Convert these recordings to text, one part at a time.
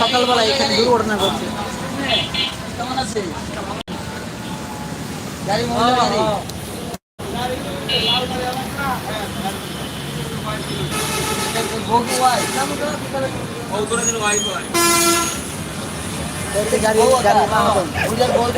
সকালবেলা এখানে দুর্ঘটনা ঘটছে। কেমন আছে গাড়ি মহিলা গাড়ি? এটা গাড়ি মাহাজন বুঝার বল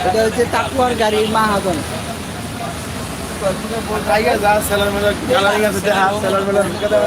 এটা হচ্ছে তাকুয়ার গাড়ির মাহাজন টাইগার যা সেলার মেলা গ্যালারি আছে দেখা সেলার মেলা ঢুকে দেবে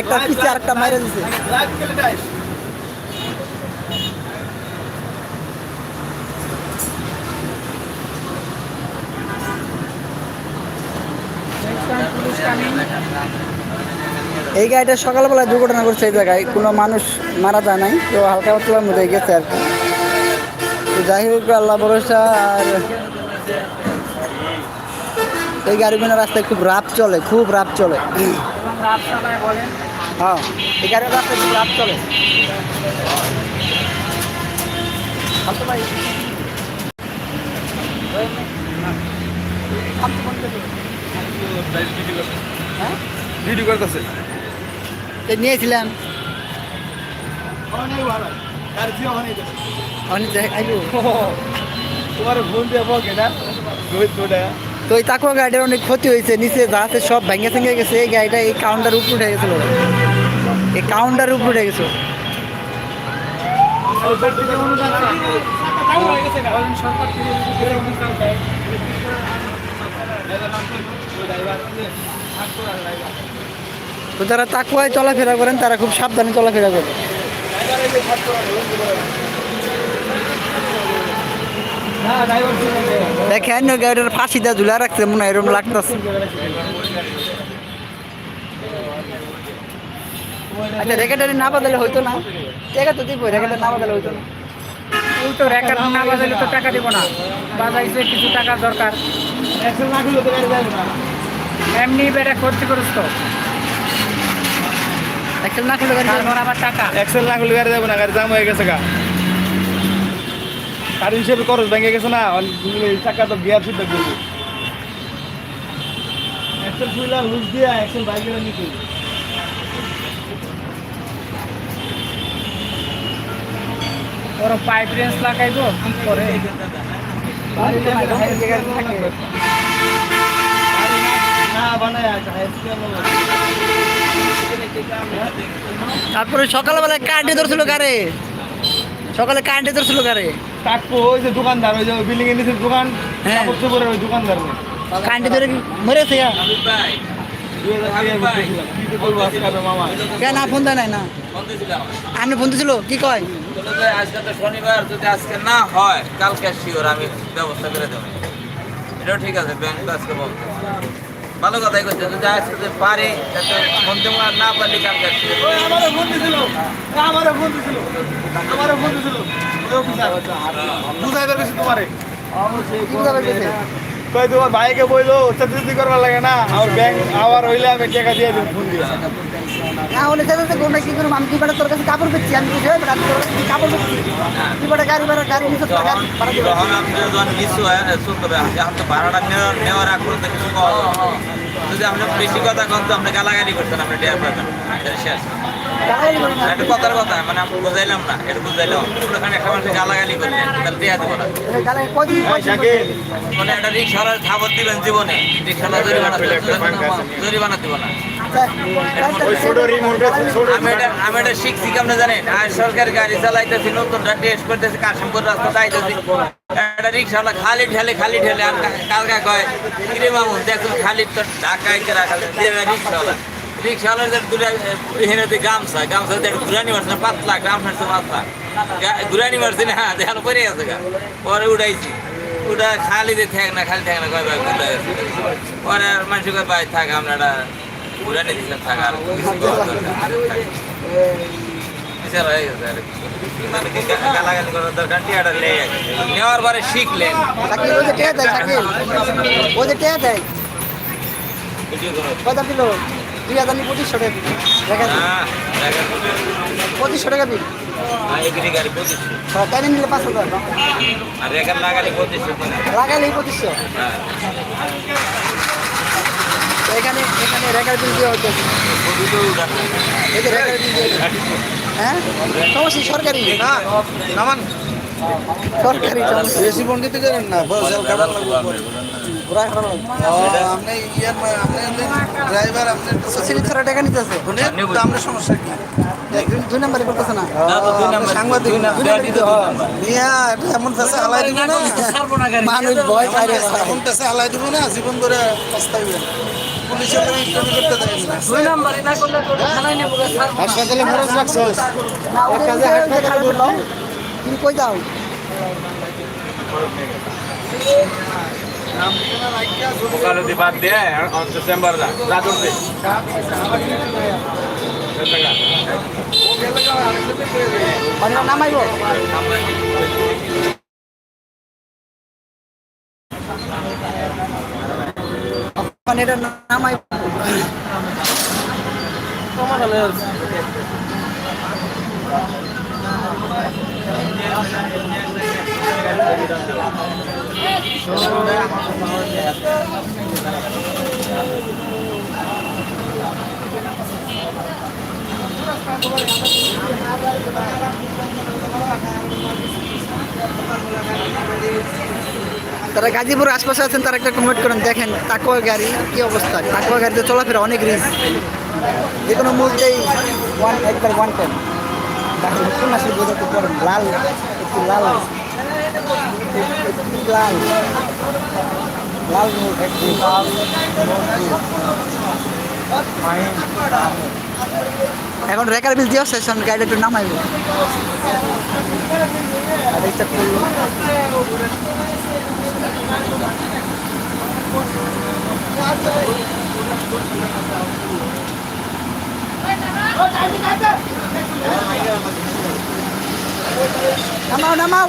একটা পিছে আর একটা মাইরে দিছে। এই গাড়িটা সকালবেলায় দুর্ঘটনা করছে এই জায়গায়। কোনো মানুষ মারা যায় নাই তো হালকা পাতলার মধ্যে গেছে আর কি। যাই হোক আল্লাহ ভরসা আর এই গাড়িগুলো রাস্তায় খুব রাপ চলে খুব রাপ চলে। হ্যাঁ গাড়ির চলে। ভাই। হ্যাঁ? ভিডিও করতেছে। নিয়েছিলাম। তো ওই তাকুয়া গাড়িটার অনেক ক্ষতি হয়েছে নিচে যাতে সব ভেঙে ভেঙে গেছে এই গাড়িটা এই কাউন্টার উপরে উঠে গেছিল। এই কাউন্টার উপরে উঠে গেছে। তো যারা তাকুয়ায় চলাফেরা করেন, তারা খুব সাবধানে চলাফেরা করে দেখেন গাড়িটার ফাঁসিটা ঝুলা রাখছে মনে হয় এরকম লাগতেছে। আচ্ছা রেখাটারি না বদলে হইতো না। টাকা তো দিব রেখাটা না বদলে হইতো না। ওই তো রেকার না বাজাইলে তো টাকা দিব না। বাজাইছে কিছু টাকা দরকার। গাড়ি না এমনি বেড়ে ক্ষতি করিস তো। একটা না খুলে গাড়ি আবার টাকা। একশো লাখ হলে গাড়ি যাবে না গাড়ি জাম হয়ে গেছে গা। কার হিসেবে খরচ ভেঙে গেছে না টাকা তো গিয়ার করবে। লুজ দিয়া নিতে। ওর পাইপ রেঞ্জ লাগাইবো কি করে না বানায় তারপরে সকালবেলা কারেন্টে ধরছিল গাড়ি সকালে কারেন্টে ধরছিল গাড়ি কাকু ওই যে দোকানদার ওই যে বিল্ডিং এর নিচে দোকান হ্যাঁ। ওই দোকানদার। কারেন্টে ধরে মরেছে কেন ফোন দেয় নাই? না। আপনি ফোন দিছিল? কি কয়? আজকে তো শনিবার যদি আজকে না হয় কালকে শিওর আমি ব্যবস্থা করে দেবো এটাও ঠিক আছে ব্যাংক তো আজকে বলতে ভালো কথাই করছে যদি আজকে যদি পারি ফোন দেবো আর না পারলে কালকে আমারও ফোন দিছিল। আমারও ফোন দিছিল আমারও ফোন দিছিল বুঝাই পারবে তোমারে গেছে? কই তোমার ভাইকে বইলো চাকরি করবার লাগে না আর ব্যাংক আবার হইলে আমি টাকা দিয়ে দিই ফোন দিয়ে না হলে সেটা তো কোনো কি করব আমি কি বেটা তোর কাছে কাপড় পেয়েছি আমি তোর কাপড় পেয়েছি কি বেটা গাড়ি ভাড়া গাড়ি নিচে যখন আপনি যখন কিছু হয় শুনতে হবে এখন তো ভাড়াটা নেওয়ার নেওয়ার আগ পর্যন্ত কিছু যদি আপনি বেশি কথা কন তো আপনি গালাগালি করছেন আপনি ডেয়ার পাবেন। শেষ। কথার কথা মানে আমি বুঝাইলাম না এটা বুঝাইলাম। ওখানে একটা মানুষকে গালাগালি করলেন তাহলে দেয়া দেবো না। গাড়ি কয়দিন শাকিল মানে একটা রিক্সাওয়ালার খাবার দিবেন জীবনে রিক্সাওয়ালা জরিমানা জরিমানা দিব না। ওই ছোট রিমোটে ছোট আমি এটা শিখছি কেমন জানেন? আর সরকারি গাড়ি চালাইতেছি নতুনটা টেস্ট করতেছি কাশিমপুর রাস্তা যাইতেছি। একটা রিক্সাওয়ালা খালি ঠেলে খালি ঠেলে আর কা- কালকা কয় কিরে মামু দেখুন খালি তো ঢাকায় রিক্সাওয়ালা রিক্সাওয়ালার যে দূরে এখানে যে গামছা গামছা যে ঘুরানি মারছে না পাতলা গামছা পাতলা। ঘুরানি মারছি না দেখানো পরে গেছে গা। পরে উঠাইছি। ওটা খালি দিয়ে থাক না খালি থাক না কয় ভাই ঘুরে পরে আর মানুষ কয় ভাই থাক আমরা এটা ঘুরানি দিচ্ছেন থাক আর। বিচার হয়ে গেছে আর গালাগালি করার দরকার টিয়াটা লেগে গেছে। নেওয়ার পরে শিখলেন। ওই যে দেয় ওই যে দেয়। দুই হাজার নি পঁচিশশো টাকা দিল দেখা হ্যাঁ পঁচিশশো টাকা হ্যাঁ গাড়ি পঁচিশশো। টাইমে নিলে পাঁচ হাজার। আর এখানে লাগালে পঁচিশশো হ্যাঁ। এখানে এখানে রেকার বিল দিয়ে হতো দুটো উঠান এই যে বিল হ্যাঁ? সমস্যা সরকারি। না নামান। সরকারি বেশি পণ্ডিত করেন না খারাপ লাগছে। আপনি ইয়ার আপনি ড্রাইভার আপনি সিঁড়ি ছাড়া টাকা নিতেছে? আপনার সমস্যা কি? দুই- দুই নাম্বারই করতেছে না। না তো দুই নাম্বার সাংবাদিক না দুই নাম্বার দিতে দুই নাম্বার মিয়া এটা এমন পেশা হালাই দিব না? মানুষ ভয় পায়। এমন পেশা হালাই দিব না জীবন ধরে দেবেন না। হাসপাতালে খরচ ওই যে খারাপ হলো। তুমি কই যাও ওকালতি বাদ দিয়ে চেম্বার যা যা এটা নামাইব তারা গাজীপুর আশপাশে আছেন, তারা একটা কমেন্ট করেন। দেখেন, তাকুয়া গাড়ি, কি অবস্থা? তাকুয়া গাড়িতে চলাফেরা অনেক রিস্ক যে কোনো মুহূর্তেই ওয়ান একবার ওয়ান টাইম কোন আসলে লাল, একটু লাল। লাল লাল মুখ একটু লাল এখন রেকার বিল দিয়ে সেশন গাড়িটা একটু নামাইব গাড়িটা করল নামাও নামাও।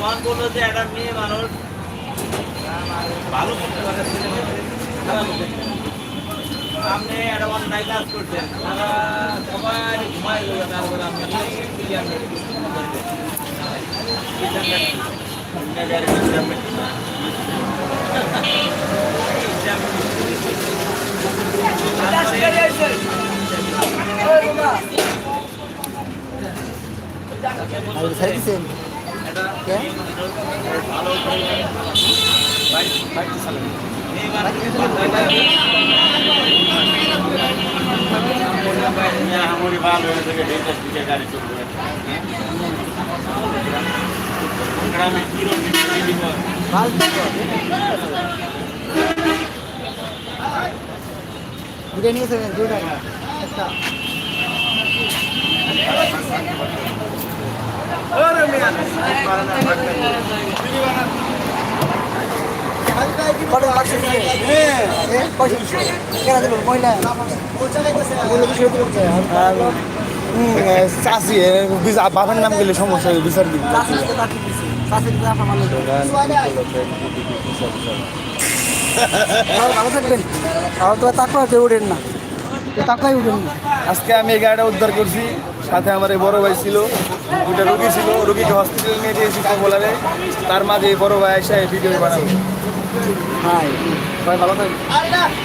মন বলল যে একটা মেয়ে মানুষ ভালো করতে পারে খারাপ করতে পারে। আপনি একটা অন্যায় কাজ করছেন তারা সবাই ঘুমাই গেল তারপরে আপনি আর কে? ভালো হয়ে গাড়ি কিরম দিব ভালো দুটো একটা চাষি বাবার নাম গেলে সমস্যা বিচার দিতে ভালো থাকবেন আর তো উঠেন না তাকুয়াই উঠেন না আজকে আমি এই গাড়িটা উদ্ধার করছি। সাথে আমার এই বড় ভাই ছিল দুটা রুগী ছিল, রুগীকে হসপিটালে নিয়ে দিয়েছি কমলারে তার মাঝে এই বড় ভাই এসে ভিডিও বানাবো হাই সবাই ভালো থাকবেন